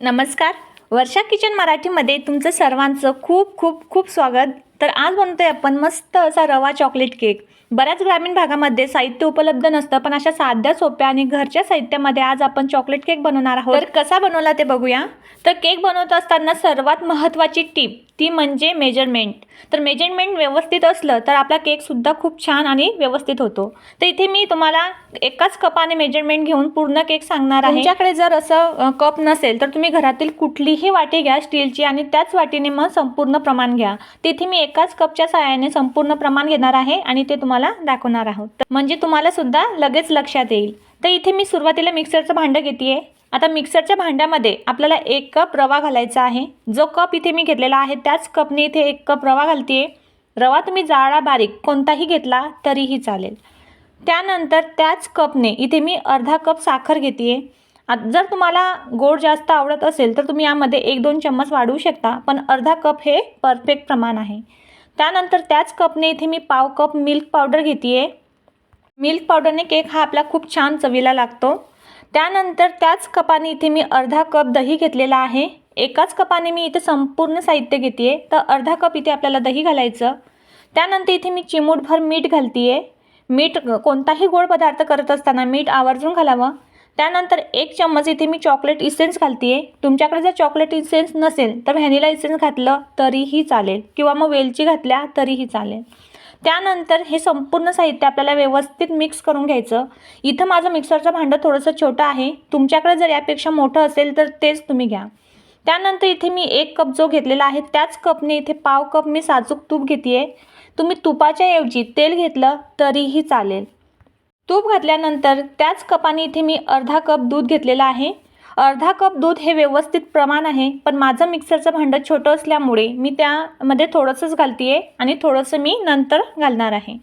नमस्कार. वर्षा किचन मराठीमध्ये तुमचं सर्वांचं खूप खूप खूप स्वागत. तर आज बनवतोय आपण मस्त असा रवा चॉकलेट केक बऱ्याच ग्रामीण भागामध्ये साहित्य उपलब्ध नसतं पण अशा साध्या सोप्या आणि घरच्या साहित्यामध्ये आज आपण चॉकलेट केक बनवणार आहोत. तर कसा बनवला ते बघूया. तर केक बनवत असताना सर्वात महत्त्वाची टीप ती म्हणजे मेजरमेंट तर मेजरमेंट व्यवस्थित असलं तर आपला केकसुद्धा खूप छान आणि व्यवस्थित होतो. तर इथे मी तुम्हाला एकाच कपाने मेजरमेंट घेऊन पूर्ण केक सांगणार आहे. तुमच्याकडे जर असं कप नसेल तर तुम्ही घरातील कुठलीही वाटी घ्या स्टीलची आणि त्याच वाटीने मग संपूर्ण प्रमाण घ्या. तिथे मी एकाच कपच्या सहाय्याने संपूर्ण प्रमाण घेणार आहे आणि ते तुम्हाला दाखवणार आहोत. म्हणजे तुम्हाला सुद्धा लगेच लक्षात येईल. तर इथे मी सुरुवातीला मिक्सरचं भांडं घेते आता मिक्सरच्या भांड्यामध्ये आपल्याला एक कप रवा घालायचा आहे. जो कप इथे मी घेतलेला आहे त्याच कपने इथे एक कप रवा घालते रवा तुम्ही जाळा बारीक कोणताही घेतला तरीही चालेल. त्यानंतर त्याच कपने इथे मी अर्धा कप साखर घेते जर तुम्हाला गोड जास्त आवडत असेल तर तुम्ही यामध्ये एक दोन चम्मच वाढवू शकता पण अर्धा कप हे परफेक्ट प्रमाण आहे. त्यानंतर त्याच कपने इथे मी पाव कप मिल्क पावडर घेते मिल्क पावडरने केक हा आपला खूप छान चवीला लागतो. त्यानंतर त्याच कपाने इथे मी अर्धा कप दही घेतलेला आहे. एकाच कपाने मी इथे संपूर्ण साहित्य घेते तर अर्धा कप इथे आपल्याला दही घालायचं. त्यानंतर इथे मी चिमूटभर मीठ घालते मीठ कोणताही गोड पदार्थ करत असताना मीठ आवर्जून घालावं. त्यानंतर एक चम्मच इथे मी चॉकलेट इसेन्स घालते आहे तुमच्याकडे जर चॉकलेट इसेन्स नसेल तर व्हॅनिला इसेन्स घातलं तरीही चालेल. किंवा मग वेलची घातल्या तरीही चालेल. त्यानंतर हे संपूर्ण साहित्य आपल्याला व्यवस्थित मिक्स करून घ्यायचं. इथं माझं मिक्सरचं भांडं थोडंसं छोटं आहे. तुमच्याकडे जर यापेक्षा मोठं असेल तर तेच तुम्ही घ्या. त्यानंतर इथे मी एक कप जो घेतलेला आहे त्याच कपने इथे पाव कप मी साजूक तूप घेते तुम्ही तुपाच्या ऐवजी तेल घेतलं तरीही चालेल. तूप घातल्यानंतर त्याच कपाने इथे मी अर्धा कप दूध घेतलेलं आहे. अर्धा कप दूध हे व्यवस्थित प्रमाण आहे पण माझं मिक्सरचं भांडं छोटं असल्यामुळे मी त्यामध्ये थोडंसंच घालते आणि थोडंसं मी नंतर घालणार आहे.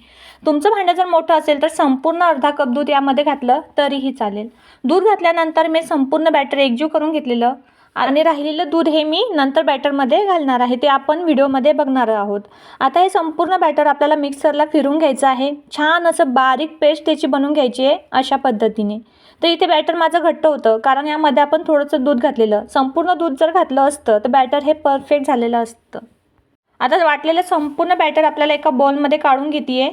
तुमचं भांडं जर मोठं असेल तर संपूर्ण अर्धा कप दूध यामध्ये घातलं तरीही चालेल. दूध घातल्यानंतर मी संपूर्ण बॅटर एकजीव करून घेतलेलं. आणि राहिलेलं दूध हे मी नंतर बॅटरमध्ये घालणार आहे. ते आपण व्हिडिओमध्ये बघणार आहोत. आता हे संपूर्ण बॅटर आपल्याला मिक्सरला फिरून घ्यायचं आहे. छान असं बारीक पेस्ट त्याची बनवून घ्यायची आहे अशा पद्धतीने. तर इथे बॅटर माझं घट्ट होतं. कारण यामध्ये आपण थोडंसं दूध घातलेलं. संपूर्ण दूध जर घातलं असतं तर बॅटर हे परफेक्ट झालेलं असतं. आता वाटलेलं संपूर्ण बॅटर आपल्याला एका बॉलमध्ये काढून घेते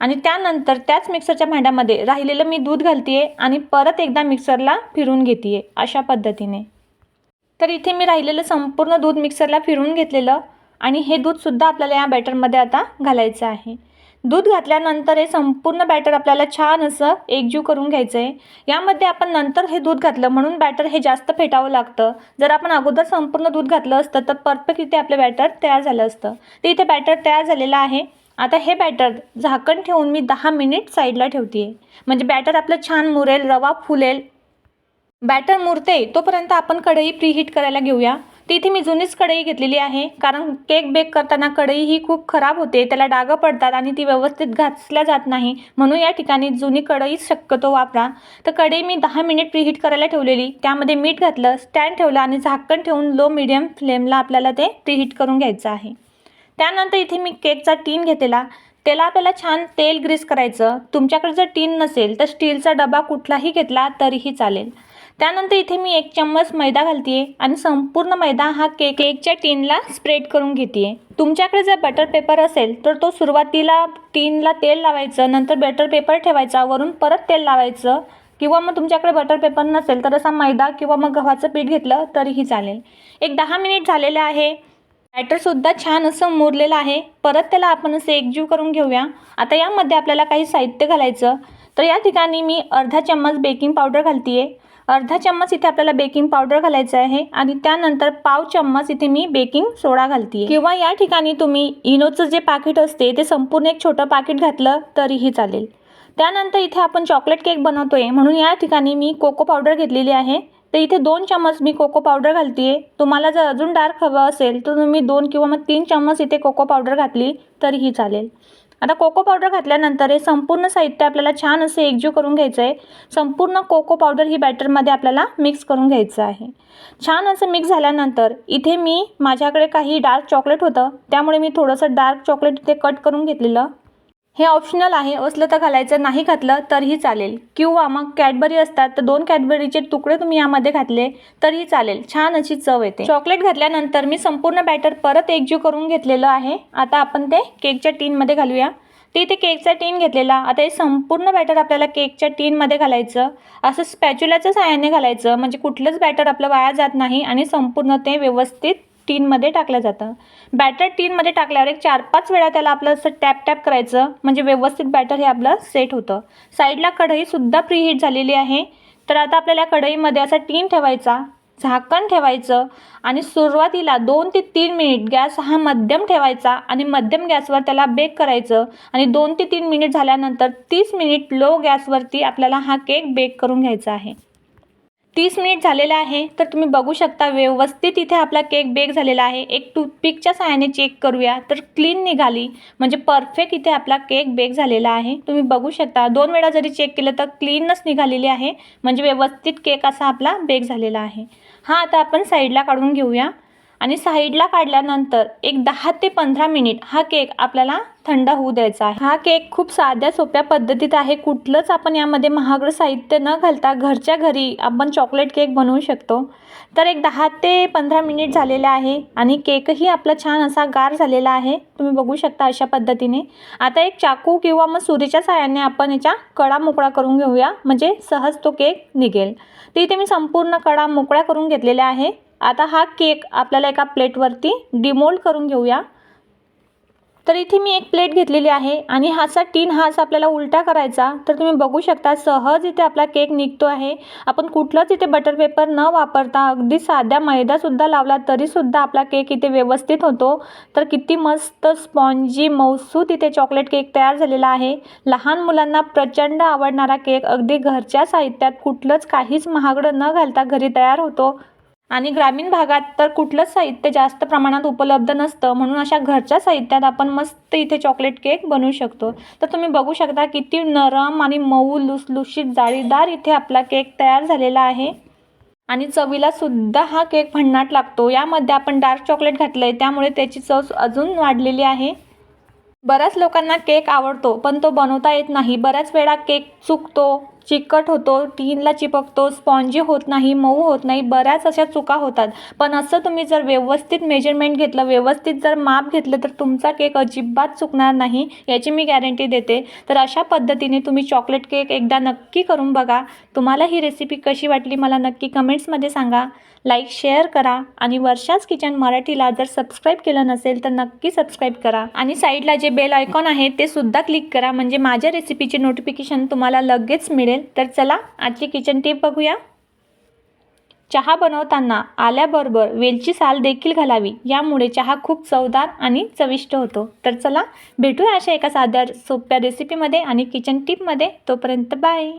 आणि त्यानंतर त्याच मिक्सरच्या भांड्यामध्ये राहिलेलं मी दूध घालते आणि परत एकदा मिक्सरला फिरून घेते अशा पद्धतीने. तर इथे मी राहिलेलं संपूर्ण दूध मिक्सरला फिरवून घेतलेलं आणि हे दूधसुद्धा आपल्याला या बॅटरमध्ये आता घालायचं आहे. दूध घातल्यानंतर हे संपूर्ण बॅटर आपल्याला छान असं एकजीव करून घ्यायचं आहे यामध्ये आपण नंतर हे दूध घातलं म्हणून बॅटर हे जास्त फेटावं लागतं. जर आपण अगोदर संपूर्ण दूध घातलं असतं तर परफेक्ट इथे आपलं बॅटर तयार झालं असतं. ते इथे बॅटर तयार झालेलं आहे. आता हे बॅटर झाकण ठेवून मी दहा मिनिट साईडला ठेवते म्हणजे बॅटर आपलं छान मुरेल रवा फुलेल बॅटर मुरते तोपर्यंत आपण कढई प्रीहीट करायला घेऊया. तिथे मी जुनीच कढई घेतलेली आहे कारण केक बेक करताना कढई ही खूप खराब होते त्याला डागं पडतात आणि ती व्यवस्थित घासल्या जात नाही. म्हणून या ठिकाणी जुनी कढईच शक्यतो वापरा. तर कढई मी दहा मिनिट प्रीहीट करायला ठेवलेली. त्यामध्ये मीठ घातलं स्टँड ठेवलं आणि झाकण ठेवून लो मिडियम फ्लेमला आपल्याला ते प्रीहीट करून घ्यायचं आहे. त्यानंतर इथे मी केकचा टीन घेतलेला. त्याला आपल्याला छान तेल ग्रीस करायचं. तुमच्याकडे जर टीन नसेल तर स्टीलचा डबा कुठलाही घेतला तरीही चालेल. त्यानंतर इथे मी एक चम्मच मैदा घालते आणि संपूर्ण मैदा हा केक केकच्या टीनला स्प्रेड करून घेते तुमच्याकडे जर बटर पेपर असेल तर तो सुरुवातीला टीनला तेल लावायचं नंतर बटर पेपर ठेवायचा वरून परत तेल लावायचं किंवा मग तुमच्याकडे बटर पेपर नसेल तर असा मैदा किंवा मग गव्हाचं पीठ घेतलं तरीही चालेल. एक दहा मिनिट झालेले आहे. बॅटरसुद्धा छान असं मुरलेलं आहे. परत त्याला आपण असं एकजीव करून घेऊया. आता यामध्ये आपल्याला काही साहित्य घालायचं. तर या ठिकाणी मी अर्धा चम्मच बेकिंग पावडर घालते अर्धा चम्मच इथे आपल्याला बेकिंग पावडर घालायचं आहे आणि त्यानंतर पाव चम्मच इथे मी बेकिंग सोडा घालते किंवा या ठिकाणी तुम्ही इनोचं जे पाकिट असते ते संपूर्ण एक छोटं पाकिट घातलं तरीही चालेल. त्यानंतर इथे आपण चॉकलेट केक बनवतोय म्हणून या ठिकाणी मी कोको पावडर घेतलेली आहे. तर इथे दोन चम्मच मी कोको पावडर घालते तुम्हाला जर अजून डार्क हवं असेल तर तुम्ही दोन किंवा मग तीन चम्मच इथे कोको पावडर घातली तरीही चालेल. आता कोको पावडर घातल्यानंतर हे संपूर्ण साहित्य आपल्याला छान असं एकजीव करून घ्यायचं आहे संपूर्ण कोको पावडर ही बॅटरमध्ये आपल्याला मिक्स करून घ्यायचं आहे. छान असं मिक्स झाल्यानंतर इथे मी माझ्याकडे काही डार्क चॉकलेट होतं. त्यामुळे मी थोडंसं डार्क चॉकलेट इथे कट करून घेतलेलं. हे ऑप्शनल आहे. असलं तर घालायचं नाही घातलं तरीही चालेल. किंवा मग कॅडबरी असतात तर दोन कॅडबरीचे तुकडे तुम्ही यामध्ये घातले तरीही चालेल. छान अशी चव येते. चॉकलेट घातल्यानंतर मी संपूर्ण बॅटर परत एकजीव करून घेतलेलं आहे. आता आपण ते केकच्या टीनमध्ये घालूया. ते इथे केकचा टीन घेतलेला. आता हे संपूर्ण बॅटर आपल्याला केकच्या टीनमध्ये घालायचं. असं स्पॅच्युलाच्या साहाय्याने घालायचं. म्हणजे कुठलंच बॅटर आपलं वाया जात नाही आणि संपूर्ण ते व्यवस्थित टीनमध्ये टाकलं जातं. बॅटर टीनमध्ये टाकल्यावर एक चार पाच वेळा त्याला आपलं असं टॅप टॅप करायचं. म्हणजे व्यवस्थित बॅटर हे आपलं सेट होतं. साईडला कढईसुद्धा प्रीहीट झालेली आहे. तर आता आपल्याला कढईमध्ये असा टीन ठेवायचा झाकण ठेवायचं आणि सुरुवातीला दोन ते तीन मिनिट गॅस हा मध्यम ठेवायचा आणि मध्यम गॅसवर त्याला बेक करायचं आणि दोन ते तीन मिनिट झाल्यानंतर तीस मिनिट लो गॅसवरती आपल्याला हा केक बेक करून घ्यायचा आहे. तीस मिनिट झालेलं आहे तर तुम्ही बघू शकता व्यवस्थित इथे आपला केक बेक झालेला आहे. एक टूथपिकच्या सहाय्याने चेक करूया तर क्लीन निघाली. म्हणजे परफेक्ट इथे आपला केक बेक झालेला आहे. तुम्ही बघू शकता दोन वेळा जरी चेक केलं तर क्लीनच निघालेली आहे. म्हणजे व्यवस्थित केक असा आपला बेक झालेला आहे. हा आता आपण साईडला काढून घेऊया. आणि साईडला काढल्यानंतर एक दहा ते पंधरा मिनिट हा केक आपल्याला थंड होऊ द्यायचा आहे. हा केक खूप साध्या सोप्या पद्धतीत आहे. कुठलंच आपण यामध्ये महागडं साहित्य न घालता घरच्या घरी आपण चॉकलेट केक बनवू शकतो. तर एक दहा ते पंधरा मिनिट झालेले आहे आणि केकही आपला छान असा गार झालेला आहे. तुम्ही बघू शकता अशा पद्धतीने. आता एक चाकू किंवा मग सुरीच्या साह्याने आपण याच्या कडा मोकळा करून घेऊया. म्हणजे सहज तो केक निघेल. तर इथे मी संपूर्ण कडा मोकळ्या करून घेतलेल्या आहे. आता हा केक आपल्याला एका प्लेटवरती डिमोल्ड करून घेऊया. तर इथे मी एक प्लेट घेतलेली आहे आणि हाचा टीन हाच आपल्याला उलटा करायचा. तर तुम्ही बघू शकता सहज इथे आपला केक निघतो आहे. आपण कुठलंच इथे बटर पेपर न वापरता अगदी साध्या मैदासुद्धा लावला तरीसुद्धा आपला केक इथे व्यवस्थित होतो. तर किती मस्त स्पॉन्जी मौसूद इथे चॉकलेट केक तयार झालेला आहे. लहान मुलांना प्रचंड आवडणारा केक अगदी घरच्या साहित्यात कुठलंच काहीच महागडं न घालता घरी तयार होतो. आणि ग्रामीण भागात तर कुठलंच साहित्य जास्त प्रमाणात उपलब्ध नसतं म्हणून अशा घरच्या साहित्यात आपण मस्त इथे चॉकलेट केक बनवू शकतो. तर तुम्ही बघू शकता किती नरम आणि मऊ लुसलुशीत जाळीदार इथे आपला केक तयार झालेला आहे. आणि चवीला सुद्धा हा केक भन्नाट लागतो. यामध्ये आपण डार्क चॉकलेट घातलं आहे त्यामुळे त्याची चव अजून वाढलेली आहे. बऱ्याच लोकांना केक आवडतो पण तो बनवता येत नाही. बऱ्याच वेळा केक चुकतो चिकट होतो टीनला चिपकतो स्पॉन्जी होत नाही मऊ होत नाही बऱ्याच अशा चुका होतात. पण असं तुम्ही जर व्यवस्थित मेजरमेंट घेतलं व्यवस्थित जर माप घेतलं तर तुमचा केक अजिबात चुकणार नाही याची मी गॅरंटी देते. तर अशा पद्धतीने तुम्ही चॉकलेट केक एकदा नक्की करून बघा. तुम्हाला ही रेसिपी कशी वाटली मला नक्की कमेंट्समध्ये सांगा. लाईक शेअर करा. आणि वर्षाच किचन मराठीला जर सबस्क्राईब केलं नसेल तर नक्की सबस्क्राईब करा. आणि साईडला जे बेल आयकॉन आहे ते सुद्धा क्लिक करा. म्हणजे माझ्या रेसिपीचे नोटिफिकेशन तुम्हाला लगेच मिळेल. तर चला आजची किचन टिप बघूया. चहा बनवताना आल्याबरोबर वेलची साल देखील घालावी. यामुळे चहा खूप चवदार आणि चविष्ट होतो. तर चला भेटूया अशा एका साध्या सोप्या रेसिपीमध्ये आणि किचन टिपमध्ये तोपर्यंत बाय